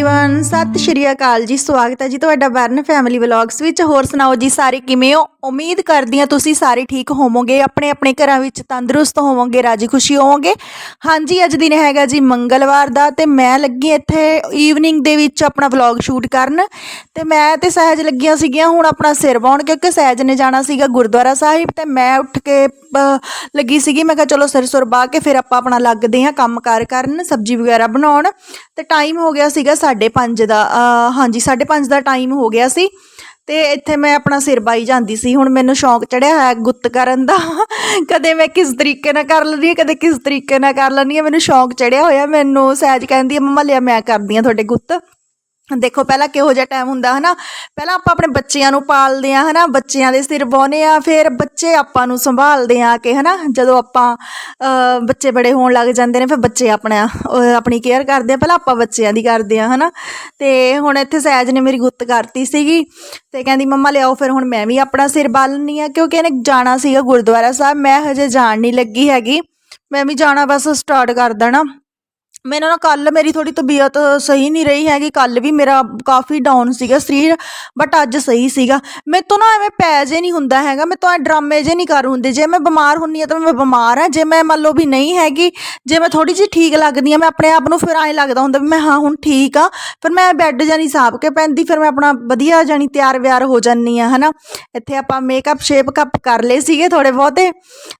Everyone ਸਤਿ ਸ਼੍ਰੀ ਅਕਾਲ ਜੀ ਸਵਾਗਤ ਹੈ ਜੀ ਤੁਹਾਡਾ ਬਰਨ ਫੈਮਿਲੀ ਵਲੌਗਸ ਵਿੱਚ ਹੋਰ ਸੁਣਾਓ ਜੀ ਸਾਰੇ ਕਿਵੇਂ ਹੋ ਉਮੀਦ ਕਰਦੀ ਹਾਂ ਤੁਸੀਂ ਸਾਰੇ ਠੀਕ ਹੋਵੋਗੇ ਆਪਣੇ ਆਪਣੇ ਘਰਾਂ ਵਿੱਚ ਤੰਦਰੁਸਤ ਹੋਵੋਗੇ ਰਾਜੀ ਖੁਸ਼ੀ ਹੋਵੋਗੇ ਹਾਂਜੀ ਅੱਜ ਦਿਨ ਹੈਗਾ ਜੀ ਮੰਗਲਵਾਰ ਦਾ ਤੇ ਮੈਂ ਲੱਗੀ ਇੱਥੇ ਈਵਨਿੰਗ ਦੇ ਵਿੱਚ ਆਪਣਾ ਵਲੌਗ ਸ਼ੂਟ ਕਰਨ ਤੇ ਮੈਂ ਤੇ ਸਹਿਜ ਲੱਗੀਆਂ ਸੀਗੀਆਂ ਹੁਣ ਆਪਣਾ ਸਿਰ ਵਾਉਣ ਕਿਉਂਕਿ ਸਹਿਜ ਨੇ ਜਾਣਾ ਸੀਗਾ ਗੁਰਦੁਆਰਾ ਸਾਹਿਬ ਤੇ ਮੈਂ ਉੱਠ ਕੇ ਅ, ਲੱਗੀ ਸੀਗੀ ਮੈਂ ਕਿਹਾ ਚਲੋ ਸਿਰ ਸੁਰ ਬਾਹ ਕੇ ਫਿਰ ਆਪਾਂ ਆਪਣਾ ਲੱਗਦੇ ਹਾਂ ਕੰਮ ਕਾਰ ਕਰਨ ਸਬਜ਼ੀ ਵਗੈਰਾ ਬਣਾਉਣ ਤੇ ਟਾਈਮ ਹੋ ਗਿਆ ਸੀਗਾ 5:30 ਦਾ ਅ, ਹਾਂਜੀ 5:30 ਦਾ ਟਾਈਮ ਹੋ ਗਿਆ ਸੀ ਤੇ ਇੱਥੇ ਮੈਂ ਆਪਣਾ ਸਿਰ ਬਾਈ ਜਾਂਦੀ ਸੀ। ਹੁਣ ਮੈਨੂੰ ਸ਼ੌਂਕ ਚੜਿਆ ਹੋਇਆ ਗੁੱਤ ਕਰਨ ਦਾ। ਕਦੇ ਮੈਂ ਕਿਸ ਤਰੀਕੇ ਨਾਲ ਕਰ ਲੈਂਦੀ ਹਾਂ ਕਦੇ ਕਿਸ ਤਰੀਕੇ ਨਾਲ ਕਰ ਲੈਂਦੀ ਹਾਂ ਮੈਨੂੰ ਸ਼ੌਂਕ ਚੜਿਆ ਹੋਇਆ। ਮੈਨੂੰ ਸਹਿਜ ਕਹਿੰਦੀ ਹੈ ਮੰਮਾ ਲਿਆ ਮੈਂ ਕਰਦੀ ਹਾਂ ਤੁਹਾਡੇ ਗੁੱਤ। ਦੇਖੋ ਪਹਿਲਾਂ ਕਿਹੋ ਜਿਹਾ ਟਾਈਮ ਹੁੰਦਾ, ਹਨਾ? ਪਹਿਲਾਂ ਆਪਾਂ ਆਪਣੇ ਬੱਚਿਆਂ ਨੂੰ ਪਾਲਦੇ ਆ ਹਨਾ? ਬੱਚਿਆਂ ਦੇ ਸਿਰ ਵਾਹੁੰਦੇ ਆ ਫਿਰ ਬੱਚੇ ਆਪਾਂ ਨੂੰ ਸੰਭਾਲਦੇ ਆ ਕਿ, ਹਨਾ? ਜਦੋਂ ਆਪਾਂ ਬੱਚੇ ਬੜੇ ਹੋਣ ਲੱਗ ਜਾਂਦੇ ਨੇ, ਫਿਰ ਬੱਚੇ ਆਪਣਾ ਆਪਣੀ ਕੇਅਰ ਕਰਦੇ ਆ। ਪਹਿਲਾਂ ਆਪਾਂ ਬੱਚਿਆਂ ਦੀ ਕਰਦੇ ਆ ਹਨਾ? ਤੇ ਹੁਣ ਇੱਥੇ ਸਹਿਜ ਨੇ ਮੇਰੀ ਗੁੱਤ ਕਰਤੀ ਸੀਗੀ ਤੇ ਕਹਿੰਦੀ, ਮੰਮਾ, ਲਿਆਓ, ਫਿਰ ਹੁਣ ਮੈਂ ਵੀ ਆਪਣਾ ਸਿਰ ਬਾਲਣੀ ਆ ਕਿਉਂਕਿ ਇਹਨੇ ਜਾਣਾ ਸੀਗਾ ਗੁਰਦੁਆਰਾ ਸਾਹਿਬ, ਮੈਂ ਹਜੇ ਜਾਣ ਨਹੀਂ ਲੱਗੀ ਹੈਗੀ। ਮੈਂ ਵੀ ਜਾਣਾ ਬਸ ਸਟਾਰਟ ਕਰ ਦੇਣਾ। ਮੈਨੂੰ ਨਾ ਕੱਲ ਮੇਰੀ ਥੋੜੀ ਤਬੀਅਤ ਸਹੀ ਨਹੀਂ ਰਹੀ ਹੈਗੀ ਕੱਲ ਵੀ ਮੇਰਾ ਕਾਫੀ ਡਾਊਨ ਸੀਗਾ ਸਰੀਰ ਬਟ ਅੱਜ ਸਹੀ ਸੀਗਾ। ਮੇਰੇ ਤੋਂ ਨਾ ਐਵੇਂ ਪੈ ਜੇ ਨਹੀਂ ਹੁੰਦਾ ਹੈਗਾ ਮੈਂ ਤਾਂ ਡਰਾਮੇ ਜੇ ਨਹੀਂ ਕਰ ਹੁੰਦੇ। ਜੇ ਮੈਂ ਬਿਮਾਰ ਹੁੰਨੀ ਆ ਤਾਂ ਮੈਂ ਬਿਮਾਰ ਆ ਜੇ ਮੈਂ ਮੰਨ ਲਓ ਵੀ ਨਹੀਂ ਹੈਗੀ, ਜੇ ਮੈਂ ਥੋੜੀ ਜਿਹੀ ਠੀਕ ਲੱਗਦੀ ਆ ਮੈਂ ਆਪਣੇ ਆਪ ਨੂੰ ਫਿਰ ਐਂ ਲੱਗਦਾ ਹੁੰਦਾ ਵੀ ਮੈਂ ਹਾਂ ਹੁਣ ਠੀਕ ਆ ਫਿਰ ਮੈਂ ਬੈੱਡ ਜਾਨੀ ਸਾਂਭ ਕੇ ਪੈਂਦੀ, ਫਿਰ ਮੈਂ ਆਪਣਾ ਵਧੀਆ ਜਾਨੀ ਤਿਆਰ ਵਿਆਰ ਹੋ ਜਾਂਦੀ ਆ ਹਨਾ। ਇੱਥੇ ਆਪਾਂ ਮੇਕਅਪ ਸ਼ੇਪ ਕੱਪ ਕਰ ਲਏ ਸੀਗੇ ਥੋੜੇ ਬਹੁਤੇ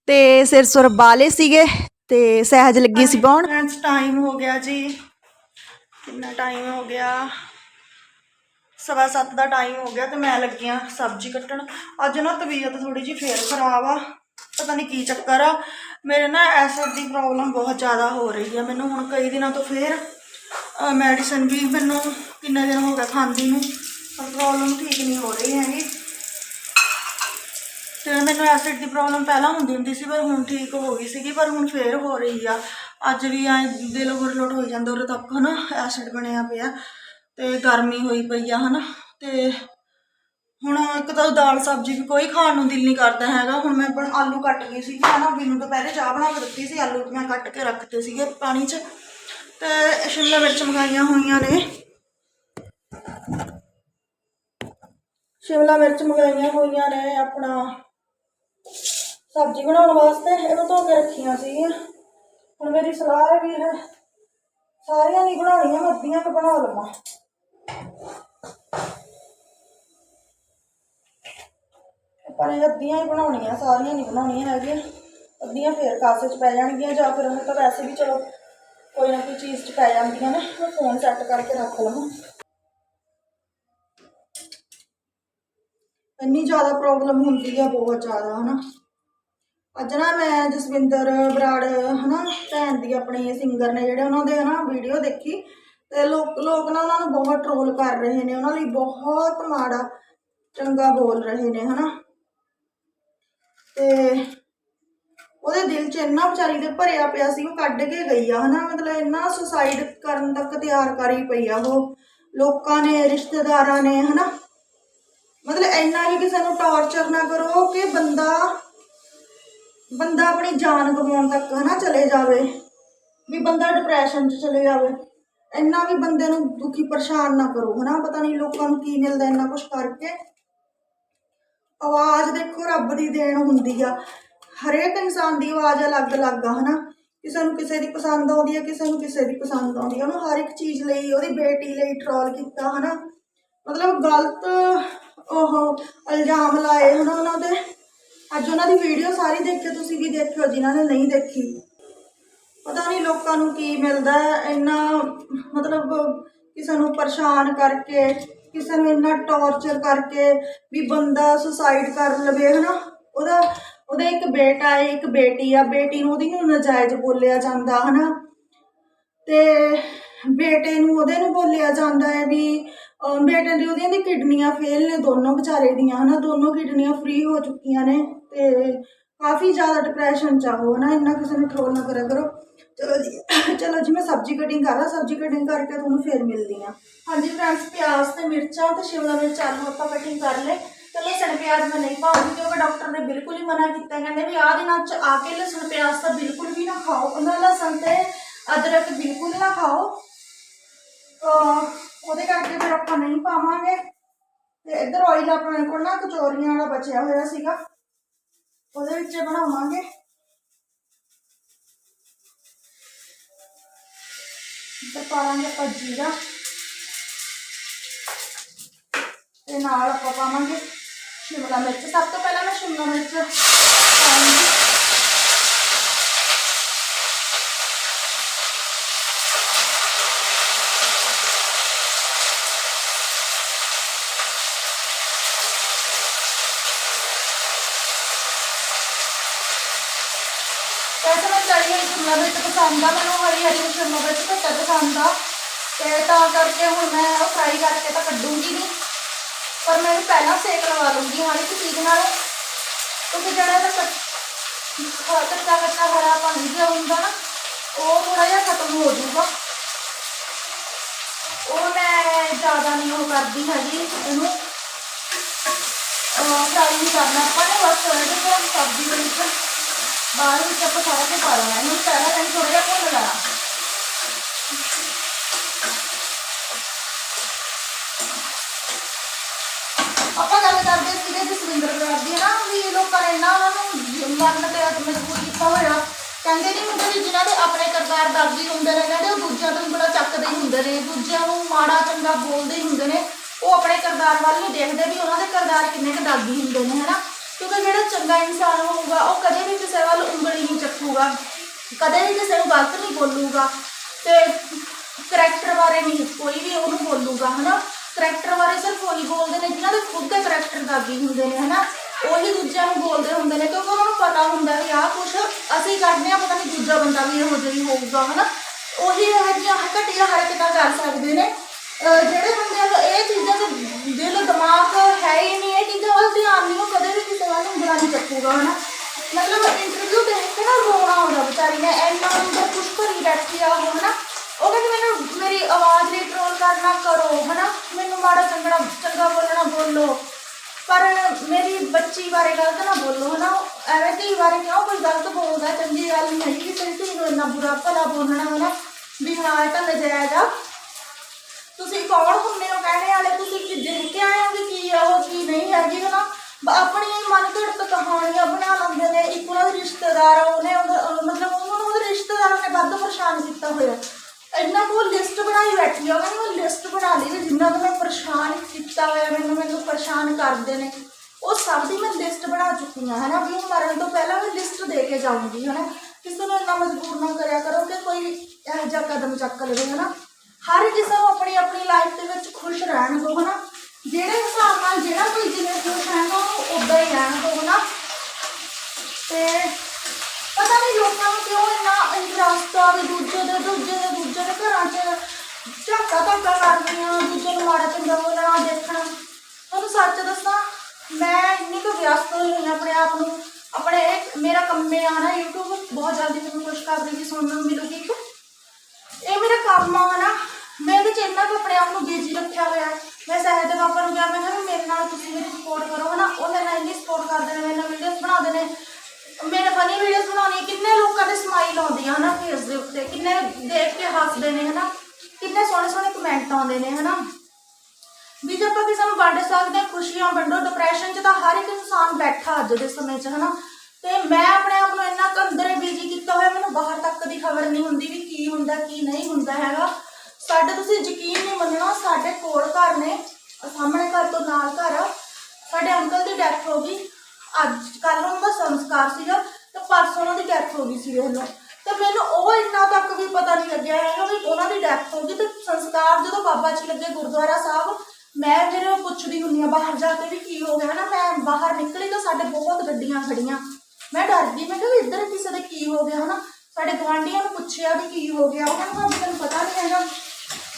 ਤੇ ਸਿਰ ਸੁਰ ਬਾਲੇ ਸੀਗੇ। ਤੇ ਸਹਿਜ ਲੱਗੀ ਸੀ ਬਾਉਣ ਫਰੈਂਡਸ ਟਾਈਮ ਹੋ ਗਿਆ ਜੀ। ਕਿੰਨਾ ਟਾਈਮ ਹੋ ਗਿਆ? ਸਵਾ ਸੱਤ ਦਾ ਟਾਈਮ ਹੋ ਗਿਆ ਤੇ ਮੈਂ ਲੱਗੀਆਂ ਸਬਜ਼ੀ ਕੱਟਣ। ਅੱਜ ਨਾ ਤਬੀਅਤ ਥੋੜੀ ਜਿਹੀ ਫੇਰ ਖਰਾਬ ਆ। ਪਤਾ ਨਹੀਂ ਕੀ ਚੱਕਰ ਆ। ਮੇਰੇ ਨਾ ਐਸਿਡ ਦੀ ਪ੍ਰੋਬਲਮ ਬਹੁਤ ਜ਼ਿਆਦਾ ਹੋ ਰਹੀ ਆ। ਮੈਨੂੰ ਹੁਣ ਕਈ ਦਿਨਾਂ ਤੋਂ ਫੇਰ ਮੈਡੀਸਨ ਵੀ ਮੈਨੂੰ ਕਿੰਨੇ ਦਿਨ ਹੋ ਗਿਆ ਖਾਂਦੀ ਨੂੰ, ਪਰ ਪ੍ਰੋਬਲਮ ਠੀਕ ਨਹੀਂ ਹੋ ਰਹੀ ਹੈਗੀ। ਤੇ ਮੈਨੂੰ ਐਸਿਡ ਦੀ ਪ੍ਰੋਬਲਮ ਪਹਿਲਾਂ ਹੁੰਦੀ ਹੁੰਦੀ ਸੀ, ਪਰ ਹੁਣ ਠੀਕ ਹੋ ਗਈ ਸੀਗੀ, ਪਰ ਹੁਣ ਫੇਰ ਹੋ ਰਹੀ ਆ। ਅੱਜ ਵੀ ਐ ਦਿਲ ਗੁਰਲੋਟ ਹੋ ਜਾਂਦਾ ਉਰੇ ਤੱਕ, ਹਨਾ? ਐਸਿਡ ਬਣਿਆ ਪਿਆ, ਤੇ ਗਰਮੀ ਹੋਈ ਪਈ ਆ, ਹਨਾ? ਤੇ ਹੁਣ ਇੱਕ ਤਾਂ ਦਾਲ ਸਬਜ਼ੀ ਵੀ ਕੋਈ ਖਾਣ ਨੂੰ ਦਿਲ ਨਹੀਂ ਕਰਦਾ ਹੈਗਾ। ਹੁਣ ਮੈਂ ਬਣ ਆਲੂ ਕੱਟ ਗਈ ਸੀ ਹਨਾ? ਬਿਨੂੰ ਦੁਪਹਿਰੇ ਚਾਹ ਬਣਾ ਕੇ ਦਿੱਤੀ ਸੀ, ਆਲੂ ਮੈਂ ਕੱਟ ਕੇ ਰੱਖਤੇ ਸੀਗੇ ਪਾਣੀ 'ਚ। ਤੇ ਸ਼ਿਮਲਾ ਮਿਰਚ ਮੰਗਾਈਆਂ ਹੋਈਆਂ ਨੇ। ਸ਼ਿਮਲਾ ਮਿਰਚ ਮੰਗਾਈਆਂ ਹੋਈਆਂ ਨੇ ਆਪਣਾ ਸਬਜ਼ੀ ਬਣਾਉਣ ਵਾਸਤੇ ਇਹਨੂੰ ਧੋ ਕੇ ਰੱਖੀਆਂ ਸੀਗੀਆਂ। ਹੁਣ ਮੇਰੀ ਸਲਾਹ ਹੈ ਵੀ ਹੈ, ਸਾਰੀਆਂ ਨਹੀਂ ਬਣਾਉਣੀਆਂ, ਮੈਂ ਅੱਧੀਆਂ ਕੁ ਬਣਾ ਲਵਾਂ। ਆਪਾਂ ਨੇ ਅੱਧੀਆਂ ਹੀ ਬਣਾਉਣੀਆਂ, ਸਾਰੀਆਂ ਨਹੀਂ ਬਣਾਉਣੀਆਂ ਹੈਗੀਆਂ। ਅੱਧੀਆਂ ਫੇਰ ਕਾਸੇ 'ਚ ਪੈ ਜਾਣਗੀਆਂ, ਜਾਂ ਫਿਰ ਮੈਂ ਤਾਂ ਵੈਸੇ ਵੀ ਚਲੋ ਕੋਈ ਨਾ ਕੋਈ ਚੀਜ਼ 'ਚ ਪੈ ਜਾਂਦੀਆਂ ਨੇ, ਮੈਂ ਫੋਨ ਸੈੱਟ ਕਰਕੇ ਰੱਖ ਲਵਾਂ। ਇੰਨੀ ਜ਼ਿਆਦਾ ਪ੍ਰੋਬਲਮ ਹੁੰਦੀ ਹੈ ਬਹੁਤ ਜ਼ਿਆਦਾ, ਹਨਾ? ਅੱਜ ਨਾ ਮੈਂ ਜਸਵਿੰਦਰ ਬਰਾੜ, ਹਨਾ, ਭੈਣ ਦੀ ਆਪਣੇ ਸਿੰਗਰ ਨੇ ਜਿਹੜੇ ਉਹਨਾਂ ਦੇ, ਹਨਾ ਵੀਡੀਓ ਦੇਖੀ ਤੇ ਲੋਕ ਲੋਕ ਨਾ ਉਹਨਾਂ ਨੂੰ ਬਹੁਤ ਟ੍ਰੋਲ ਕਰ ਰਹੇ ਨੇ, ਉਹਨਾਂ ਲਈ ਬਹੁਤ ਮਾੜਾ, ਚੰਗਾ ਬੋਲ ਰਹੇ ਨੇ, ਹਨਾ। ਤੇ ਉਹਦੇ ਦਿਲ 'ਚ ਇੰਨਾ ਵਿਚਾਰੀ ਦੇ ਭਰਿਆ ਪਿਆ ਸੀ, ਉਹ ਕੱਢ ਕੇ ਗਈ ਆ, ਹਨਾ, ਮਤਲਬ ਇੰਨਾ ਸੁਸਾਈਡ ਕਰਨ ਤੱਕ ਤਿਆਰ ਕਰੀ ਪਈ ਆ ਉਹ, ਲੋਕਾਂ ਨੇ, ਰਿਸ਼ਤੇਦਾਰਾਂ ਨੇ, ਹਨਾ। ਮਤਲਬ ਇੰਨਾ ਵੀ ਕਿਸੇ ਨੂੰ ਟੌਰਚਰ ਨਾ ਕਰੋ ਕਿ ਬੰਦਾ ਬੰਦਾ ਆਪਣੀ ਜਾਨ ਗਵਾਉਣ ਤੱਕ ਹਨਾ ਚਲੇ ਜਾਵੇ, ਵੀ ਬੰਦਾ ਡਿਪਰੈਸ਼ਨ 'ਚ ਚਲੇ ਜਾਵੇ। ਇੰਨਾ ਵੀ ਬੰਦੇ ਨੂੰ ਦੁਖੀ ਪਰੇਸ਼ਾਨ ਨਾ ਕਰੋ, ਹਨਾ। ਪਤਾ ਨਹੀਂ ਲੋਕਾਂ ਨੂੰ ਕੀ ਮਿਲਦਾ ਇੰਨਾ ਕੁਝ ਕਰਕੇ। ਆਵਾਜ਼ ਦੇਖੋ ਰੱਬ ਦੀ ਦੇਣ ਹੁੰਦੀ ਆ। ਹਰੇਕ ਇਨਸਾਨ ਦੀ ਆਵਾਜ਼ ਅਲੱਗ-ਅਲੱਗ ਆ, ਹਨਾ। ਕਿਸੇ ਨੂੰ ਕਿਸੇ ਦੀ ਪਸੰਦ ਆਉਂਦੀ ਹੈ ਕਿਸੇ ਨੂੰ ਕਿਸੇ ਦੀ ਪਸੰਦ ਆਉਂਦੀ ਆ। ਉਹਨੂੰ ਹਰ ਇੱਕ ਚੀਜ਼ ਲਈ, ਉਹਦੀ ਬੇਟੀ ਲਈ ਟਰੋਲ ਕੀਤਾ, ਹਨਾ। ਮਤਲਬ ਗਲਤ, ਉਹ ਇਲਜ਼ਾਮ ਲਾਏ, ਹਨਾ, ਉਹਨਾਂ ਦੇ ਅੱਜ ਉਹਨਾਂ ਦੀ ਵੀਡੀਓ ਸਾਰੀ ਦੇਖ ਕੇ ਤੁਸੀਂ ਵੀ ਦੇਖਿਓ, ਜਿਨ੍ਹਾਂ ਨੇ ਨਹੀਂ ਦੇਖੀ। ਪਤਾ ਨਹੀਂ ਲੋਕਾਂ ਨੂੰ ਕੀ ਮਿਲਦਾ ਇੰਨਾ ਮਤਲਬ ਕਿਸੇ ਨੂੰ ਪਰੇਸ਼ਾਨ ਕਰਕੇ, ਕਿਸੇ ਨੂੰ ਇੰਨਾ ਟੌਰਚਰ ਕਰਕੇ ਵੀ ਬੰਦਾ ਸੁਸਾਈਡ ਕਰ ਲਵੇ, ਹਨਾ? ਉਹਦਾ ਉਹਦਾ ਇੱਕ ਬੇਟਾ ਹੈ, ਇੱਕ ਬੇਟੀ ਆ, ਬੇਟੀ ਨੂੰ ਉਹਦੀ ਨੂੰ ਨਜਾਇਜ਼ ਬੋਲਿਆ ਜਾਂਦਾ, ਹਨਾ? ਤੇ ਬੇਟੇ ਨੂੰ ਉਹਦੇ ਨੂੰ ਬੋਲਿਆ ਜਾਂਦਾ ਹੈ ਵੀ ਬੇਟੇ ਦੀ ਉਹਦੀਆਂ ਦੀ ਕਿਡਨੀਆਂ ਫੇਲ ਨੇ, ਦੋਨੋਂ ਵਿਚਾਰੇ ਦੀਆਂ, ਹਨਾ? ਦੋਨੋਂ ਕਿਡਨੀਆਂ ਫ੍ਰੀ ਹੋ ਚੁੱਕੀਆਂ ਨੇ ਤੇ ਕਾਫੀ ਜ਼ਿਆਦਾ ਡਿਪਰੈਸ਼ਨ ਚ ਆ ਉਹ ਨਾ ਇੰਨਾ ਕਿਸੇ ਨੂੰ ਟ੍ਰੋਲ ਨਾ ਕਰਿਆ ਕਰੋ। ਚਲੋ ਜੀ ਚਲੋ ਜੀ, ਮੈਂ ਸਬਜ਼ੀ ਕਟਿੰਗ ਕਰ ਲਾਂ। ਸਬਜ਼ੀ ਕਟਿੰਗ ਕਰਕੇ ਤੁਹਾਨੂੰ ਫੇਰ ਮਿਲਦੀ ਆ ਹਾਂਜੀ ਫਰੈਂਡਸ ਪਿਆਜ਼ ਤੇ ਮਿਰਚਾਂ ਤੇ ਸ਼ਿਮਲਾ ਮਿਰਚ ਆਲੂ ਆਪਾਂ ਕਟਿੰਗ ਕਰ ਲਏ। ਤੇ ਲਸਣ, ਪਿਆਜ਼ ਮੈਂ ਨਹੀਂ ਪਾਉਂਗੀ ਕਿਉਂਕਿ ਡਾਕਟਰ ਨੇ ਬਿਲਕੁਲ ਹੀ ਮਨਾ ਕੀਤਾ। ਕਹਿੰਦੇ ਵੀ ਆਹ ਦਿਨਾਂ ਚ ਆ ਕੇ ਲਸਣ, ਪਿਆਜ਼ ਤਾਂ ਬਿਲਕੁਲ ਵੀ ਨਾ ਖਾਓ। ਉਹਨਾਂ ਲਸਣ ਤੇ ਅਦਰਕ ਬਿਲਕੁਲ ਨਾ ਖਾਓ। ਅਹ ਉਹਦੇ ਕਰਕੇ ਫਿਰ ਆਪਾਂ ਨਹੀਂ ਪਾਵਾਂਗੇ। ਤੇ ਇੱਧਰ ਆਇਲ ਆਪਣੇ ਕੋਲ ਨਾ ਕਚੋਰੀਆਂ ਵਾਲਾ ਬਚਿਆ ਹੋਇਆ ਸੀਗਾ। ਉਹਦੇ ਵਿੱਚ ਬਣਾਵਾਂਗੇ। ਇੱਧਰ ਪਾਵਾਂਗੇ ਆਪਾਂ ਜੀਰਾ। ਤੇ ਨਾਲ ਆਪਾਂ ਪਾਵਾਂਗੇ ਸ਼ਿਮਲਾ ਮਿਰਚ। ਸਭ ਤੋਂ ਪਹਿਲਾਂ ਮੈਂ ਸ਼ਿਮਲਾ ਮਿਰਚ ਪਾਵਾਂਗੀ ਵੈਸੇ ਮੈਂ ਤਲੀ ਹੋਈ ਸ਼ਿਮਲਾ ਮਿਰਚ ਪਸੰਦ ਆ ਮੈਨੂੰ ਹਰੀ ਹਰੀ ਸ਼ਿਮਲਾ ਮਿਰਚ ਘੱਟ ਪਸੰਦ ਆ ਤੇ ਤਾਂ ਕਰਕੇ ਹੁਣ ਮੈਂ ਉਹ ਫਰਾਈ ਕਰਕੇ ਤਾਂ ਕੱਢੂੰਗੀ ਨਹੀਂ ਪਰ ਮੈਂ ਪਹਿਲਾਂ ਸੇਕ ਲਵਾ ਲੂੰਗੀ ਹਰ ਇੱਕ ਚੀਜ਼ ਨਾਲ। ਕਿਉਂਕਿ ਜਿਹੜਾ ਇਹਦਾ ਕੱਚਾ ਕੱਚਾ ਹਰਾ ਪਾਣੀ ਜਿਹਾ ਹੁੰਦਾ ਨਾ, ਉਹ ਥੋੜਾ ਜਿਹਾ ਖਤਮ ਹੋ ਜਾਊਗਾ। ਉਹ ਮੈਂ ਜ਼ਿਆਦਾ ਨਹੀਂ ਉਹ ਕਰਦੀ ਹੈਗੀ ਇਹਨੂੰ। ਫਰਾਈ ਨਹੀਂ ਕਰਨਾ ਆਪਾਂ ਨੇ, ਬਸ ਇਹਦੇ ਤੇ ਸਬਜ਼ੀ ਦੇ ਵਿੱਚ। ਬਾਹਰ ਵਿੱਚ ਆਪਾਂ ਸਾਰਾ ਕੁਝ ਪਾ ਦੇਣਾ ਇਹਨੂੰ ਪਹਿਲਾਂ ਤਾਂ ਥੋੜਾ ਜਿਹਾ ਭੁੰਨ ਲੈਣਾ। ਆਪਾਂ ਗੱਲ ਕਰਦੇ ਸੀਗੇ ਜਸਵਿੰਦਰ ਕੌਰ ਦੀ ਨਾ, ਵੀ ਲੋਕਾਂ ਨੇ ਨਾ ਉਹਨਾਂ ਨੂੰ ਮਰਨ ਤੇ ਮਜਬੂਰ ਕੀਤਾ ਹੋਇਆ। ਕਹਿੰਦੇ ਨਹੀਂ ਹੁੰਦੇ ਵੀ ਜਿਨ੍ਹਾਂ ਦੇ ਆਪਣੇ ਕਰਤਾਰ ਦਾਗੀ ਹੁੰਦੇ ਨੇ, ਕਹਿੰਦੇ ਉਹ ਦੂਜਿਆਂ ਤੋਂ ਬੜਾ ਚੱਕਦੇ ਹੁੰਦੇ ਨੇ, ਦੂਜਿਆਂ ਨੂੰ ਮਾੜਾ ਚੰਗਾ ਬੋਲਦੇ ਹੁੰਦੇ ਨੇ। ਉਹ ਆਪਣੇ ਕਰਤਾਰ ਵੱਲ ਨਹੀਂ ਦੇਖਦੇ ਵੀ ਉਹਨਾਂ ਦੇ ਕਰਤਾਰ ਕਿੰਨੇ ਕੁ ਦਾਗੀ ਹੁੰਦੇ ਨੇ, ਹਨਾ? ਕਿਉਂਕਿ ਜਿਹੜਾ ਚੰਗਾ ਇਨਸਾਨ ਹੋਊਗਾ, ਉਹ ਕਦੇ ਵੀ ਕਿਸੇ ਵੱਲ ਉਂਗਲੀ ਨਹੀਂ ਚੱਕੂਗਾ, ਕਦੇ ਵੀ ਕਿਸੇ ਨੂੰ ਗਲਤ ਨਹੀਂ ਬੋਲੂਗਾ ਤੇ ਕਰੈਕਟਰ ਬਾਰੇ ਨਹੀਂ, ਕੋਈ ਵੀ ਉਹਨੂੰ ਬੋਲੂਗਾ, ਹਨਾ? ਕਰੈਕਟਰ ਬਾਰੇ ਸਿਰਫ ਉਹੀ ਬੋਲਦੇ ਨੇ ਜਿਨ੍ਹਾਂ ਦੇ ਖੁਦ ਦੇ ਕਰੈਕਟਰ ਦਾਗੀ ਹੁੰਦੇ ਨੇ, ਹਨਾ? ਉਹੀ ਦੂਜਿਆਂ ਨੂੰ ਬੋਲਦੇ ਹੁੰਦੇ ਨੇ, ਕਿਉਂਕਿ ਉਹਨਾਂ ਨੂੰ ਪਤਾ ਹੁੰਦਾ ਵੀ ਆਹ ਕੁਛ ਅਸੀਂ ਕਰਦੇ ਆ, ਪਤਾ ਨਹੀਂ ਦੂਜਾ ਬੰਦਾ ਵੀ ਇਹੋ ਜਿਹਾ ਹੀ ਹੋਊਗਾ, ਹਨਾ? ਉਹੀ ਇਹੋ ਜਿਹੀਆਂ ਘਟੀਆਂ ਹਰਕਤਾਂ ਕਰ ਸਕਦੇ ਨੇ। ਅਹ ਜਿਹੜੇ ਬੰਦੇ ਦਾ ਇਹ ਚੀਜ਼ਾਂ ਦੇ ਦਿਲ, ਦਿਮਾਗ ਹੈ ਹੀ ਨਹੀਂ, ਇਹ ਚੀਜ਼ਾਂ ਵੱਲ ਧਿਆਨ ਨਹੀਂ, ਉਹ ਕਦੇ ਵੀ ਕਿਸੇ ਵੱਲ ਉਂਗਲਾਂ ਨਹੀਂ ਚੱਕੂਗਾ, ਹਨਾ? ਮਤਲਬ ਇੰਟਰਵਿਊ ਦੇਖ ਕੇ ਨਾ ਰੋਣਾ ਆਉਂਦਾ ਵਿਚਾਰੀ ਨੇ, ਇੰਨਾ ਅੰਦਰ ਕੁਛ ਭਰੀ ਬੈਠੀ ਆ ਉਹ, ਹਨਾ? ਉਹ ਕਹਿੰਦੀ ਮੈਨੂੰ ਮੇਰੀ ਆਵਾਜ਼ ਲਈ ਟ੍ਰੋਲ ਕਰਨਾ, ਕਰੋ, ਹਨਾ? ਮੈਨੂੰ ਮਾੜਾ ਚੰਗਣਾ ਚੰਗਾ ਬੋਲਣਾ ਬੋਲੋ। ਪਰ ਮੇਰੀ ਬੱਚੀ ਬਾਰੇ ਗਲਤ ਨਾ ਬੋਲੋ, ਹਨਾ? ਐਵੇਂ ਧੀ ਬਾਰੇ ਕਿਉਂ ਕੋਈ ਗਲਤ ਬੋਲਦਾ, ਚੰਗੀ ਗੱਲ ਨਹੀਂ ਹੈਗੀ, ਕਿਸੇ ਧੀ ਨੂੰ ਇੰਨਾ ਬੁਰਾ ਭਲਾ ਬੋਲਣਾ, ਹਨਾ? ਵੀ ਹਾਂ, ਇਹ ਤਾਂ ਨਜਾਇਜ਼ ਆ। ਤੁਸੀਂ ਕੌਣ ਹੁੰਦੇ ਹੋ, ਕਹਿਣੇ ਵਾਲੇ? ਤੁਸੀਂ ਕਿ ਦੇਖ ਕੇ ਆਏ ਹੋ ਵੀ ਕੀ ਆ, ਉਹ ਕੀ ਨਹੀਂ ਹੈਗੀ, ਹਨਾ? ਆਪਣੀ ਮਨ ਘੜਤ ਕਹਾਣੀਆਂ ਬਣਾ ਲੈਂਦੇ ਨੇ, ਇੱਕ ਉਹਨਾਂ ਦੇ ਰਿਸ਼ਤੇਦਾਰ ਉਹਨੇ ਉਹਦਾ- ਅਹ ਮਤਲਬ ਉਹਨੂੰ ਉਹਦੇ ਰਿਸ਼ਤੇਦਾਰਾਂ ਨੇ ਵੱਧ ਪਰੇਸ਼ਾਨ ਕੀਤਾ ਹੋਇਆ। ਇੰਨਾ ਕੋ ਲਿਸਟ ਬਣਾਈ ਬੈਠੀ ਆ, ਉਹਨੇ ਉਹ ਲਿਸਟ ਬਣਾ ਲਈ ਵੀ ਜਿੰਨਾ ਕੁ ਮੈਂ ਪਰੇਸ਼ਾਨ ਕੀਤਾ ਹੋਇਆ, ਮੈਨੂੰ ਮੈਨੂੰ ਪਰੇਸ਼ਾਨ ਕਰਦੇ ਨੇ। ਉਹ ਸਭ ਦੀ ਮੈਂ ਲਿਸਟ ਬਣਾ ਚੁੱਕੀ ਹਾਂ ਹਨਾ? ਵੀ ਉਹ ਮਰਨ ਤੋਂ ਪਹਿਲਾਂ ਮੈਂ ਲਿਸਟ ਦੇ ਕੇ ਜਾਊਂਗੀ, ਹਨਾ? ਕਿਸੇ ਨੂੰ ਇੰਨਾ ਮਜਬੂਰ ਨਾ ਕਰਿਆ ਕਰੋ ਕਿ ਕੋਈ ਇਹੋ ਜਿਹਾ ਕਦਮ ਚੱਕ ਲਵੇ, ਹਨਾ? ਹਰ ਕਿਸੇ ਨੂੰ ਆਪਣੀ ਆਪਣੀ ਲਾਈਫ ਦੇ ਵਿੱਚ ਖੁਸ਼ ਰਹਿਣ ਦਿਓ, ਹਨਾ? ਜਿਹੜੇ ਹਿਸਾਬ ਨਾਲ ਜਿਹੜਾ ਕੋਈ ਜਿਵੇਂ ਖੁਸ਼ ਰਹਿੰਦਾ ਉਹਨੂੰ ਉਦਾਂ ਹੀ ਰਹਿਣ ਦਿਓ ਹਨਾ। ਤੇ ਪਤਾ ਨਹੀਂ ਲੋਕਾਂ ਨੂੰ ਕਿਉਂ ਇੰਨਾ ਇੰਟਰਸਟ ਆ ਵੀ ਦੂਜੇ ਦੇ ਦੂਜੇ ਦੇ ਦੂਜੇ ਦੇ ਘਰਾਂ 'ਚ ਝਾਕਾ ਧੱਕਾ ਕਰਦੀਆਂ ਦੂਜੇ ਨੂੰ ਮਾੜਾ ਚੰਗਾ ਬੋਲਣਾ, ਦੇਖਣਾ। ਤੁਹਾਨੂੰ ਸੱਚ ਦੱਸਾਂ, ਮੈਂ ਇੰਨੀ ਕੁ ਵਿਅਸਤ ਹੋਈ ਹੋਈ ਆਪਣੇ ਆਪ ਨੂੰ। ਆਪਣੇ ਮੇਰਾ ਕੰਮੇ ਆ ਨਾ YouTube, ਬਹੁਤ ਜਲਦੀ ਮੈਨੂੰ ਖੁਸ਼ ਕਰ ਦੇਗੀ, ਸੁਣਨ ਨੂੰ ਮਿਲੂਗੀ। ਇਹ ਮੇਰਾ ਕੰਮ ਆ ਨਾ ਮੈਂ ਇਹਦੇ ਚ ਇੰਨਾ ਕੁ ਆਪਣੇ ਆਪ ਨੂੰ ਬਿਜ਼ੀ ਰੱਖਿਆ ਹੋਇਆ ਮੈਂ ਸਹਿਜ ਦੇ ਪਾਪਾ ਨੂੰ ਕਿਹਾ, ਮੈਂ ਕਿਹਾ ਵੀ ਮੇਰੇ ਨਾਲ ਤੁਸੀਂ ਮੇਰੀ ਸਪੋਰਟ ਕਰੋ, ਹਨਾ? ਉਹ ਮੇਰੇ ਨਾਲ ਇੰਨੀ ਸਪੋਰਟ ਕਰਦੇ ਨੇ, ਮੇਰੇ ਨਾਲ ਵੀਡੀਓਜ਼ ਬਣਾਉਂਦੇ ਨੇ। ਮੇਰੇ ਫਨੀ ਵੀਡੀਓਜ਼ ਬਣਾਉਣੀ, ਕਿੰਨੇ ਲੋਕਾਂ ਦੇ ਸਮਾਈਲ ਆਉਂਦੀ ਆ, ਹਨਾ ਫੇਸ ਦੇ ਉੱਤੇ? ਕਿੰਨੇ ਦੇਖ ਕੇ ਹੱਸਦੇ ਨੇ, ਹਨਾ? ਕਿੰਨੇ ਸੋਹਣੇ ਸੋਹਣੇ ਕਮੈਂਟ ਆਉਂਦੇ ਨੇ, ਹਨਾ? ਵੀ ਜੇ ਆਪਾਂ ਕਿਸੇ ਨੂੰ ਵੰਡ ਸਕਦੇ ਖੁਸ਼ੀਆਂ ਵੰਡੋ ਡਿਪਰੈਸ਼ਨ 'ਚ ਤਾਂ ਹਰ ਇੱਕ ਇਨਸਾਨ ਬੈਠਾ ਅੱਜ ਦੇ ਸਮੇਂ 'ਚ, ਹਨਾ? ਤੇ ਮੈਂ ਆਪਣੇ ਆਪ ਨੂੰ ਇੰਨਾ ਕੁ ਅੰਦਰੇ ਬਿਜ਼ੀ ਕੀਤਾ ਹੋਇਆ, ਮੈਨੂੰ ਬਾਹਰ ਤੱਕ ਦੀ ਖਬਰ ਨਹੀਂ ਹੁੰਦੀ ਵੀ ਕੀ ਹੁੰਦਾ, ਕੀ ਨਹੀਂ ਹੁੰਦਾ ਹੈਗਾ। ਸਾਡੇ ਤੁਸੀਂ ਯਕੀਨ ਨਹੀਂ ਮੰਨਣਾ, ਸਾਡੇ ਕੋਲ ਘਰ ਨੇ, ਸਾਹਮਣੇ ਘਰ ਤੋਂ ਨਾਲ ਘਰ ਆ। ਸਾਡੇ ਅੰਕਲ ਦੀ ਡੈਥ ਹੋ ਗਈ। ਅੱਜ ਕੱਲ੍ਹ ਉਹਨਾਂ ਦਾ ਸੰਸਕਾਰ ਸੀਗਾ ਤੇ ਪਰਸੋਂ ਉਹਨਾਂ ਦੀ ਡੈਥ ਹੋ ਗਈ ਸੀ ਵੇਖ ਤੇ ਮੈਨੂੰ ਉਹ ਇੰਨਾ ਤੱਕ ਵੀ ਪਤਾ ਨਹੀਂ ਲੱਗਿਆ ਹੈਗਾ ਵੀ ਉਹਨਾਂ ਦੀ ਡੈਥ ਹੋ ਗਈ ਤੇ ਸੰਸਕਾਰ ਜਦੋਂ ਬਾਬਾ ਜੀ ਲੱਗੇ ਗੁਰਦੁਆਰਾ ਸਾਹਿਬ, ਮੈਂ ਫਿਰ ਪੁੱਛਦੀ ਹੁੰਦੀ ਆ, ਬਾਹਰ ਜਾ ਕੇ ਵੀ ਕੀ ਹੋ ਗਿਆ? ਨਾ, ਮੈਂ ਬਾਹਰ ਨਿਕਲੀ ਤਾਂ ਸਾਡੇ ਬਹੁਤ ਗੱਡੀਆਂ ਖੜੀਆਂ। ਮੈਂ ਡਰ ਗਈ ਮੈਂ ਕਿਹਾ ਵੀ ਇੱਧਰ ਕਿਸੇ ਦੇ ਕੀ ਹੋ ਗਿਆ, ਹਨਾ? ਸਾਡੇ ਗਵਾਂਢੀਆਂ ਨੂੰ ਪੁੱਛਿਆ ਵੀ ਕੀ ਹੋ ਗਿਆ, ਉਹਨਾਂ ਨੂੰ ਕਿਹਾ ਪਤਾ ਨਹੀਂ ਹੈਗਾ।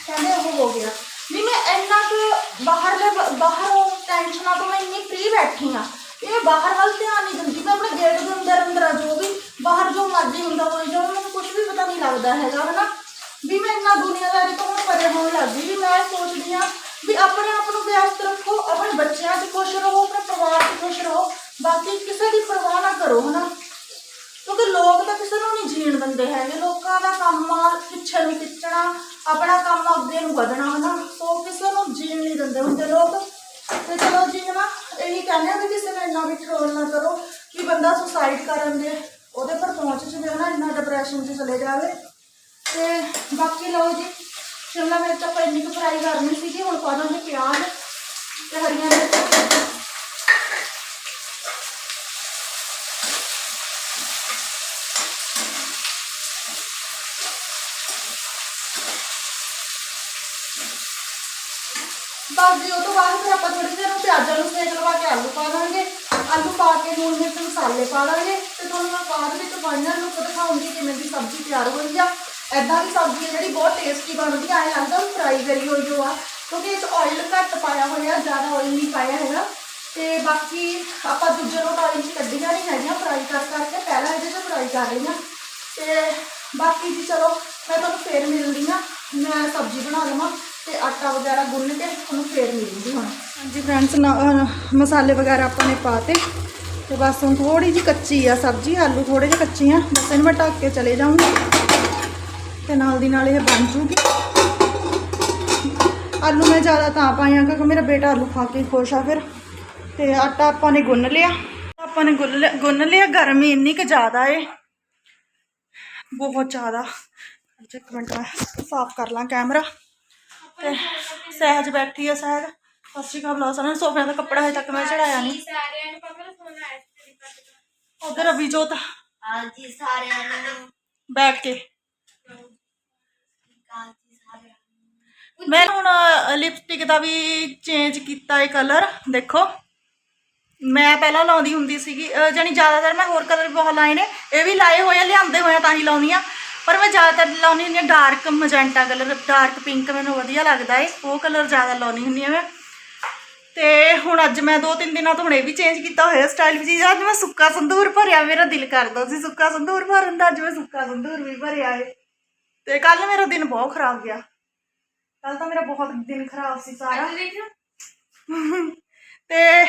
ਕਹਿੰਦੇ ਉਹ ਹੋ ਗਿਆ। ਵੀ ਮੈਂ ਇੰਨਾ ਕੁ ਬਾਹਰਲੇ ਬਾਹਰੋਂ ਟੈਨਸ਼ਨਾਂ ਤੋਂ ਮੈਂ ਇੰਨੀ ਫ੍ਰੀ ਬੈਠੀ ਆ ਵੀ ਬਾਹਰ ਵੱਲ ਧਿਆਨ ਨਹੀਂ ਦਿੰਦੀ। ਮੈਂ ਆਪਣੇ ਗੇਟ ਦੇ ਅੰਦਰ ਅੰਦਰ ਆ, ਜੋ ਵੀ ਬਾਹਰ ਜੋ ਮਰਜ਼ੀ ਹੁੰਦਾ ਹੋਏ ਜੋ ਮੈਨੂੰ ਕੁਝ ਵੀ ਪਤਾ ਨਹੀਂ ਲੱਗਦਾ ਹੈਗਾ, ਹਨਾ? ਵੀ ਮੈਂ ਇੰਨਾ ਦੁਨੀਆਦਾਰੀ ਤੋਂ ਪਰੇ ਹੋਣ ਲੱਗ ਵੀ ਮੈਂ ਸੋਚਦੀ ਆ ਵੀ ਆਪਣੇ ਆਪ ਨੂੰ ਵਿਅਸਤ ਰੱਖੋ, ਆਪਣੇ ਬੱਚਿਆਂ 'ਚ ਖੁਸ਼ ਰਹੋ, ਆਪਣੇ ਪਰਿਵਾਰ 'ਚ ਖੁਸ਼ ਰਹੋ। ਬਾਕੀ ਕਿਸੇ ਦੀ ਪਰਵਾਹ ਨਾ ਕਰੋ, ਹਨਾ? ਕਿਉਂਕਿ ਲੋਕ ਤਾਂ ਕਿਸੇ ਨੂੰ ਨਹੀਂ ਜੀਣ ਦਿੰਦੇ ਹੈਗੇ। ਲੋਕਾਂ ਦਾ ਕੰਮ ਆ ਪਿੱਛੇ ਨੂੰ ਖਿੱਚਣਾ, ਆਪਣਾ ਕੰਮ ਅੱਗੇ ਨੂੰ ਵਧਣਾ ਹਨਾ। ਸੋ ਕਿਸੇ ਨੂੰ ਜੀਣ ਨਹੀਂ ਦਿੰਦੇ ਹੁੰਦੇ ਲੋਕ। ਤੇ ਚਲੋ ਜੀ ਇਹੀ ਕਹਿੰਦੇ ਆ ਵੀ ਕਿਸੇ ਨੂੰ ਇੰਨਾ ਵੀ ਟਰੋਲ ਨਾ ਕਰੋ ਕਿ ਬੰਦਾ ਸੁਸਾਈਡ ਕਰਨ ਦੇ, ਉਹਦੇ ਪਰ ਪਹੁੰਚ ਜਵੇ ਨਾ ਇੰਨਾ ਡਿਪਰੈਸ਼ਨ 'ਚ ਚਲੇ ਜਾਵੇ। ਤੇ ਬਾਕੀ ਲਓ ਜੀ, ਸ਼ਿਮਲਾ ਮਿਰਚ ਆਪਾਂ ਇੰਨੀ ਕੁ ਫਰਾਈ ਕਰਨੀ ਸੀਗੀ, ਹੁਣ ਪਾ ਦਾਂਗੇ ਪਿਆਜ਼ ਤੇ ਹਰੀਆਂ ਮਿਰਚਾਂ। ਬਸ ਉਹ ਤੋਂ ਬਾਅਦ ਫਿਰ ਆਪਾਂ ਥੋੜੀ ਦੇਰ ਨੂੰ ਪਿਆਜ਼ਾਂ ਨੂੰ ਸੇਕ ਲਵਾ ਕੇ ਆਲੂ ਪਾ ਦਾਂਗੇ। ਆਲੂ ਪਾ ਕੇ ਲੂਣ ਮਿਰਚ ਮਸਾਲੇ ਪਾ ਦਾਂਗੇ ਤੇ ਤੁਹਾਨੂੰ ਮੈਂ ਬਾਅਦ ਵਿੱਚ ਫਾਈਨਲ ਲੁੱਕ ਦਿਖਾਉਂਗੀ ਕਿਵੇਂ ਦੀ ਸਬਜ਼ੀ ਤਿਆਰ ਹੋਈ ਆ। ਐਦਾਂ ਦੀ ਸਬਜ਼ੀ ਹੈ ਜਿਹੜੀ ਬਹੁਤ ਟੇਸਟੀ ਬਣਦੀ ਆ, ਐਂ ਲੱਗਦਾ ਫਰਾਈ ਕਰੀ ਹੋਈ ਹੋ ਆ। ਕਿਉਂਕਿ ਇਹ 'ਚ ਆਇਲ ਘੱਟ ਪਾਇਆ ਹੋਇਆ, ਜ਼ਿਆਦਾ ਆਇਲ ਨਹੀਂ ਪਾਇਆ ਹੈਗਾ ਤੇ ਬਾਕੀ ਆਪਾਂ ਦੂਜੇ ਲੋਟ ਆਇਲ 'ਚ ਕੱਢੀਆਂ ਨਹੀਂ ਹੈਗੀਆਂ ਫਰਾਈ ਕਰ ਕਰਕੇ ਪਹਿਲਾਂ ਇਹਦੇ 'ਚ ਫਰਾਈ ਕਰ ਰਹੀ ਰਹੀਆਂ ਤੇ ਬਾਕੀ ਜੀ ਚਲੋ, ਮੈਂ ਤੁਹਾਨੂੰ ਫੇਰ ਮਿਲਦੀ ਆ, ਮੈਂ ਸਬਜ਼ੀ ਬਣਾ ਲਵਾਂ। ਤੇ ਆਟਾ ਵਗੈਰਾ ਗੁੰਨ ਕੇ ਉਹਨੂੰ ਫੇਰ ਮਿਲੂਗੀ ਹੁਣ ਹਾਂਜੀ ਫਰੈਂਡਸ ਮਸਾਲੇ ਵਗੈਰਾ ਆਪਾਂ ਨੇ ਪਾਤੇ ਤੇ ਬਸ ਹੁਣ ਥੋੜੀ ਜਿਹੀ ਕੱਚੀ ਆ ਸਬਜ਼ੀ, ਆਲੂ ਥੋੜੇ ਜਿਹੇ ਕੱਚੇ ਆ। ਬਸ ਇਹਨੂੰ ਮੈਂ ਢੱਕ ਕੇ ਚਲੇ ਜਾਊਂਗੀ। ਤੇ ਨਾਲ ਦੀ ਨਾਲ ਇਹ ਬਣ ਜੂਗੀ। ਆਲੂ ਮੈਂ ਜ਼ਿਆਦਾ ਤਾਂ ਪਾਇਆ ਕਿਉਂਕਿ ਮੇਰਾ ਬੇਟਾ ਆਲੂ ਖਾ ਕੇ ਖੁਸ਼ ਆ ਫਿਰ। ਤੇ ਆਟਾ ਆਪਾਂ ਨੇ ਗੁੰਨ ਲਿਆ। ਆਪਾਂ ਨੇ ਗੁੰਨ ਲਿਆ ਗੁੰਨ ਲਿਆ, ਗਰਮੀ ਇੰਨੀ ਕੁ ਜ਼ਿਆਦਾ ਏ। ਬਹੁਤ ਜ਼ਿਆਦਾ। ਅੱਜ ਇੱਕ ਮਿੰਟ, ਮੈਂ ਸਾਫ਼ ਕਰ ਲਾਂ ਕੈਮਰਾ। ਤੇ ਸਹਿਜ ਬੈਠੀ ਆ ਸਹਿਜ। ਸਤਿ ਸ਼੍ਰੀ ਅਕਾਲ ਬੁਲਾ ਸਾਰਿਆਂ ਨੂੰ। ਸੋਫਿਆਂ ਦਾ ਕੱਪੜਾ ਹਜੇ ਤੱਕ ਮੈਂ ਚੜਾਇਆ ਨਹੀਂ। ਸਾਰਿਆਂ ਨੂੰ ਪਾਪਾ ਦਾ ਫੋਨ ਆਇਆ ਸੀ ਤੇਰੀ ਪਾਪਾ ਉਧਰ ਹਾਂਜੀ ਸਾਰਿਆਂ ਨੂੰ। ਬੈਠ ਕੇ। ਮੈਂ ਹੁਣ ਲਿਪਸਟਿਕ ਦਾ ਵੀ ਚੇਂਜ ਕੀਤਾ ਹੈ ਕਲਰ ਦੇਖੋ। ਮੈਂ ਪਹਿਲਾਂ ਲਾਉਂਦੀ ਹੁੰਦੀ ਸੀਗੀ। ਜਾਣੀ ਜ਼ਿਆਦਾਤਰ ਮੈਂ ਹੋਰ ਕਲਰ ਬਹੁਤ ਲਾਏ ਨੇ। ਇਹ ਵੀ ਲਾਏ ਹੋਏ ਆ ਲਿਆਂਦੇ ਹੋਏ ਆ ਤਾਂ ਹੀ ਲਾਉਂਦੀ ਆ। ਪਰ ਮੈਂ ਜ਼ਿਆਦਾਤਰ ਲਾਉਂਦੀ ਹੁੰਦੀ ਆ dark magenta colour dark pink ਮੈਨੂੰ ਵਧੀਆ ਲੱਗਦਾ ਏ ਉਹ ਕਲਰ ਜ਼ਿਆਦਾ ਲਾਉਂਦੀ ਹੁੰਦੀ ਆ ਮੈਂ। ਤੇ ਹੁਣ ਅੱਜ ਮੈਂ ਦੋ ਤਿੰਨ ਦਿਨਾਂ ਤੋਂ ਹੁਣ ਵੀ ਚੇਂਜ ਕੀਤਾ ਹੋਇਆ ਸਟਾਈਲ ਵੀ ਅੱਜ ਮੈਂ ਸੁੱਕਾ ਸੰਧੂਰ ਭਰਿਆ ਮੇਰਾ ਦਿਲ ਕਰਦਾ ਸੀ ਸੁੱਕਾ ਸੰਧੂਰ ਭਰਨ ਦਾ ਅੱਜ ਮੈਂ ਸੁੱਕਾ ਸੰਧੂਰ ਵੀ ਭਰਿਆ ਏ। ਤੇ ਕੱਲ ਮੇਰਾ ਦਿਨ ਬਹੁਤ ਖਰਾਬ ਗਿਆ। ਕੱਲ ਤਾਂ ਮੇਰਾ ਬਹੁਤ ਦਿਨ ਖਰਾਬ ਸੀ ਸਾਰਾ। ਤੇ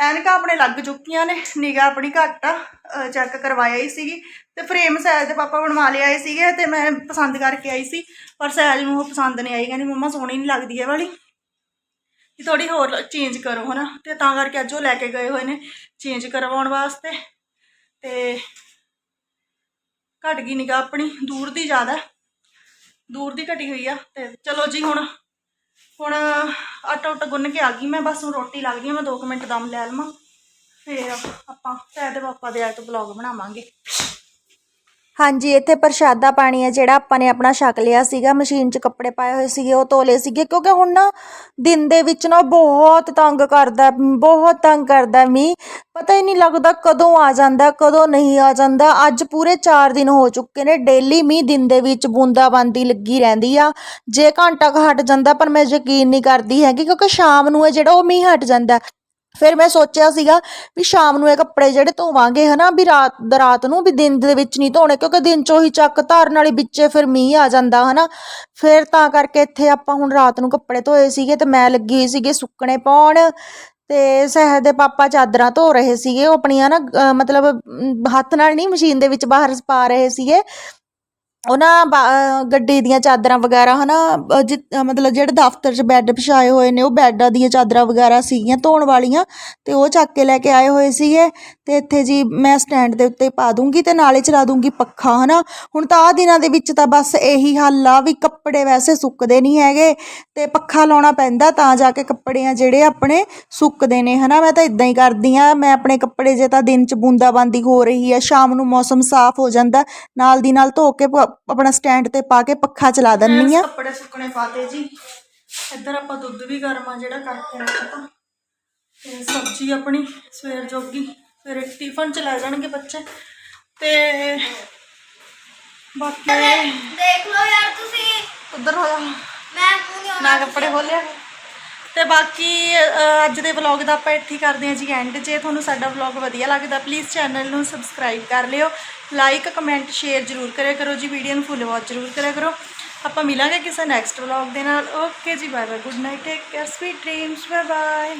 ਐਨਕਾਂ ਆਪਣੇ ਲੱਗ ਚੁੱਕੀਆਂ ਨੇ ਨਿਗਾ ਆਪਣੀ ਘੱਟ ਆ ਚੈੱਕ ਕਰਵਾਇਆ ਹੀ ਸੀਗੀ ਤੇ ਫਰੇਮ ਸਹਿਜ ਦੇ ਪਾਪਾ ਬਣਵਾ ਲਿਆਏ ਸੀਗੇ ਤੇ ਮੈਂ ਪਸੰਦ ਕਰਕੇ ਆਈ ਸੀ, ਪਰ ਸਹਿਜ ਨੂੰ ਉਹ ਪਸੰਦ ਨਹੀਂ ਆਈ, ਕਹਿੰਦੀ ਮੰਮਾ ਸੋਹਣੀ ਨਹੀਂ ਲੱਗਦੀ ਇਹ ਵਾਲੀ। ਕਿ ਥੋੜੀ ਹੋਰ ਚੇਂਜ ਕਰੋ ਹਨਾ, ਤੇ ਤਾਂ ਕਰਕੇ ਅੱਜ ਉਹ ਲੈ ਕੇ ਗਏ ਹੋਏ ਨੇ ਚੇਂਜ ਕਰਵਾਉਣ ਵਾਸਤੇ ਤੇ ਘਟ ਗਈ ਨਿਗਾ ਆਪਣੀ, ਦੂਰ ਦੀ ਜ਼ਿਆਦਾ, ਦੂਰ ਦੀ ਘਟੀ ਹੋਈ ਆ ਤੇ ਚਲੋ ਜੀ ਹੁਣ ਹੁਣ ਆਟਾ ਉਟਾ ਗੁੰਨ ਕੇ ਆ ਗਈ ਮੈਂ, ਬਸ ਹੁਣ ਰੋਟੀ ਲੱਗਦੀ ਆ, ਮੈਂ 2 ਮਿੰਟ ਦਮ ਲੈ ਲਵਾਂ। ਫਿਰ ਆਪਾਂ ਸਹਿਜ ਦੇ ਪਾਪਾ ਦੇ ਆਏ ਤੋਂ ਬਲੌਗ ਬਣਾਵਾਂਗੇ। ਹਾਂਜੀ, ਇੱਥੇ ਪ੍ਰਸ਼ਾਦਾ ਪਾਣੀ ਹੈ ਜਿਹੜਾ ਆਪਾਂ ਨੇ ਆਪਣਾ ਛਕ ਲਿਆ ਸੀਗਾ, ਮਸ਼ੀਨ 'ਚ ਕੱਪੜੇ ਪਾਏ ਹੋਏ ਸੀਗੇ, ਉਹ ਧੋਲੇ ਸੀਗੇ, ਕਿਉਂਕਿ ਹੁਣ ਨਾ ਦਿਨ ਦੇ ਵਿੱਚ ਨਾ ਬਹੁਤ ਤੰਗ ਕਰਦਾ, ਬਹੁਤ ਤੰਗ ਕਰਦਾ ਮੀਂਹ। ਪਤਾ ਹੀ ਨਹੀਂ ਲੱਗਦਾ ਕਦੋਂ ਆ ਜਾਂਦਾ, ਕਦੋਂ ਨਹੀਂ ਆ ਜਾਂਦਾ। ਅੱਜ ਪੂਰੇ 4 ਦਿਨ ਹੋ ਚੁੱਕੇ ਨੇ ਡੇਲੀ ਮੀਂਹ ਦਿਨ ਦੇ ਵਿੱਚ ਬੂੰਦਾਬਾਂਦੀ ਲੱਗੀ ਰਹਿੰਦੀ ਆ। ਜੇ ਘੰਟਾ ਕੁ ਹਟ ਜਾਂਦਾ, ਪਰ ਮੈਂ ਯਕੀਨ ਨਹੀਂ ਕਰਦੀ ਹੈਗੀ, ਕਿਉਂਕਿ ਸ਼ਾਮ ਨੂੰ ਹੈ ਜਿਹੜਾ ਉਹ ਮੀਂਹ ਹਟ ਜਾਂਦਾ। ਫਿਰ ਮੈਂ ਸੋਚਿਆ ਸੀਗਾ ਵੀ ਸ਼ਾਮ ਨੂੰ ਇਹ ਕੱਪੜੇ ਜਿਹੜੇ ਧੋਵਾਂਗੇ ਹਨਾ, ਵੀ ਰਾਤ ਰਾਤ ਨੂੰ ਵੀ ਦਿਨ ਦੇ ਵਿੱਚ ਨਹੀਂ ਧੋਣੇ, ਕਿਉਂਕਿ ਦਿਨ ਚੋਂ ਹੀ ਚੱਕ ਧਰਨ ਵਾਲੀ ਵਿੱਚੇ ਫਿਰ ਮੀਂਹ ਆ ਜਾਂਦਾ ਹਨਾ। ਫਿਰ ਤਾਂ ਕਰਕੇ ਇੱਥੇ ਆਪਾਂ ਹੁਣ ਰਾਤ ਨੂੰ ਕੱਪੜੇ ਧੋਏ ਸੀਗੇ ਤੇ ਮੈਂ ਲੱਗੀ ਹੋਈ ਸੀਗੇ ਸੁੱਕਣੇ ਪਾਉਣ ਤੇ ਸਹਿਜ ਦੇ ਪਾਪਾ ਚਾਦਰਾਂ ਧੋ ਰਹੇ ਸੀਗੇ, ਉਹ ਆਪਣੀਆਂ ਨਾ ਮਤਲਬ, ਹੱਥ ਨਾਲ ਨਹੀਂ ਮਸ਼ੀਨ ਦੇ ਵਿੱਚ ਬਾਹਰ ਪਾ ਰਹੇ ਸੀਗੇ। ਉਹਨਾਂ ਬਾ- ਗੱਡੀ ਦੀਆਂ ਚਾਦਰਾਂ ਵਗੈਰਾ ਹੈ ਨਾ ਜਿ- ਮਤਲਬ ਜਿਹੜੇ ਦਫ਼ਤਰ 'ਚ ਬੈੱਡ ਵਿਛਾਏ ਹੋਏ ਨੇ, ਉਹ ਬੈੱਡਾਂ ਦੀਆਂ ਚਾਦਰਾਂ ਵਗੈਰਾ ਸੀਗੀਆਂ ਧੋਣ ਵਾਲੀਆਂ ਅਤੇ ਉਹ ਚੱਕ ਕੇ ਲੈ ਕੇ ਆਏ ਹੋਏ ਸੀਗੇ ਅਤੇ ਇੱਥੇ ਜੀ ਮੈਂ ਸਟੈਂਡ ਦੇ ਉੱਤੇ ਪਾ ਦੂੰਗੀ ਅਤੇ ਨਾਲੇ ਚਲਾ ਦੂੰਗੀ ਪੱਖਾ ਹੈ ਨਾ ਹੁਣ ਤਾਂ ਆਹ ਦਿਨਾਂ ਦੇ ਵਿੱਚ ਤਾਂ ਬਸ ਇਹੀ ਹੱਲ ਆ ਵੀ ਕੱਪੜੇ ਵੈਸੇ ਸੁੱਕਦੇ ਨਹੀਂ ਹੈਗੇ ਅਤੇ ਪੱਖਾ ਲਾਉਣਾ ਪੈਂਦਾ ਤਾਂ ਜਾ ਕੇ ਕੱਪੜੇ ਆ ਜਿਹੜੇ ਆਪਣੇ ਸੁੱਕਦੇ ਨੇ ਹੈ ਨਾ ਮੈਂ ਤਾਂ ਇਦਾਂ ਹੀ ਕਰਦੀ ਹਾਂ, ਮੈਂ ਆਪਣੇ ਕੱਪੜੇ ਜੇ ਤਾਂ ਦਿਨ 'ਚ ਬੂੰਦਾਬਾਂਦੀ ਹੋ ਰਹੀ ਹੈ ਸ਼ਾਮ ਨੂੰ ਮੌਸਮ ਸਾਫ਼ ਹੋ ਜਾਂਦਾ, ਨਾਲ ਦੀ ਨਾਲ ਧੋ ਕੇ ਪ- ਆਪਣਾ ਸਟੈਂਡ ਤੇ ਪਾ ਕੇ ਪੱਖਾ ਚਲਾ ਦਿੰਨੀ ਆ। ਕੱਪੜੇ ਸੁੱਕਣੇ ਪਾਤੇ ਜੀ। ਇੱਧਰ ਆਪਾਂ ਦੁੱਧ ਵੀ ਗਰਮ ਆ ਜਿਹੜਾ ਕਰਕੇ ਰੱਖਤਾ ਤੇ ਸਬਜ਼ੀ ਆਪਣੀ ਸਵੇਰ ਜੋਗੀ। ਸਵੇਰੇ ਟਿਫਨ ਚ ਲੈ ਜਾਣਗੇ ਬੱਚੇ। ਤੇ ਬਾਕੀ ਦੇਖ ਲਓ ਯਾਰ ਤੁਸੀਂ। ਉਧਰ ਹੋਇਆ ਮੈਂ ਮੂੰਹ ਨਹੀਂ ਨਾ ਕੱਪੜੇ ਖੋਲਿਆ ਤੇ ਬਾਕੀ ਅਹ, ਅੱਜ ਦੇ ਵਲੌਗ ਦਾ ਆਪਾਂ ਇੱਥੇ ਹੀ ਕਰਦੇ ਹਾਂ ਜੀ ਐਂਡ ਜੇ ਤੁਹਾਨੂੰ ਸਾਡਾ ਵਲੌਗ ਵਧੀਆ ਲੱਗਦਾ ਪਲੀਜ਼ ਚੈਨਲ ਨੂੰ ਸਬਸਕ੍ਰਾਈਬ ਕਰ ਲਿਓ। ਲਾਈਕ ਕਮੈਂਟ ਸ਼ੇਅਰ ਜ਼ਰੂਰ ਕਰਿਆ ਕਰੋ ਜੀ ਵੀਡੀਓ ਨੂੰ ਫੁੱਲ ਵਾਚ ਜ਼ਰੂਰ ਕਰਿਆ ਕਰੋ। ਆਪਾਂ ਮਿਲਾਂਗੇ ਕਿਸੇ ਨੈਕਸਟ ਵਲੌਗ ਦੇ ਨਾਲ। Okay ji bye bye good night take care sweet dreams bye bye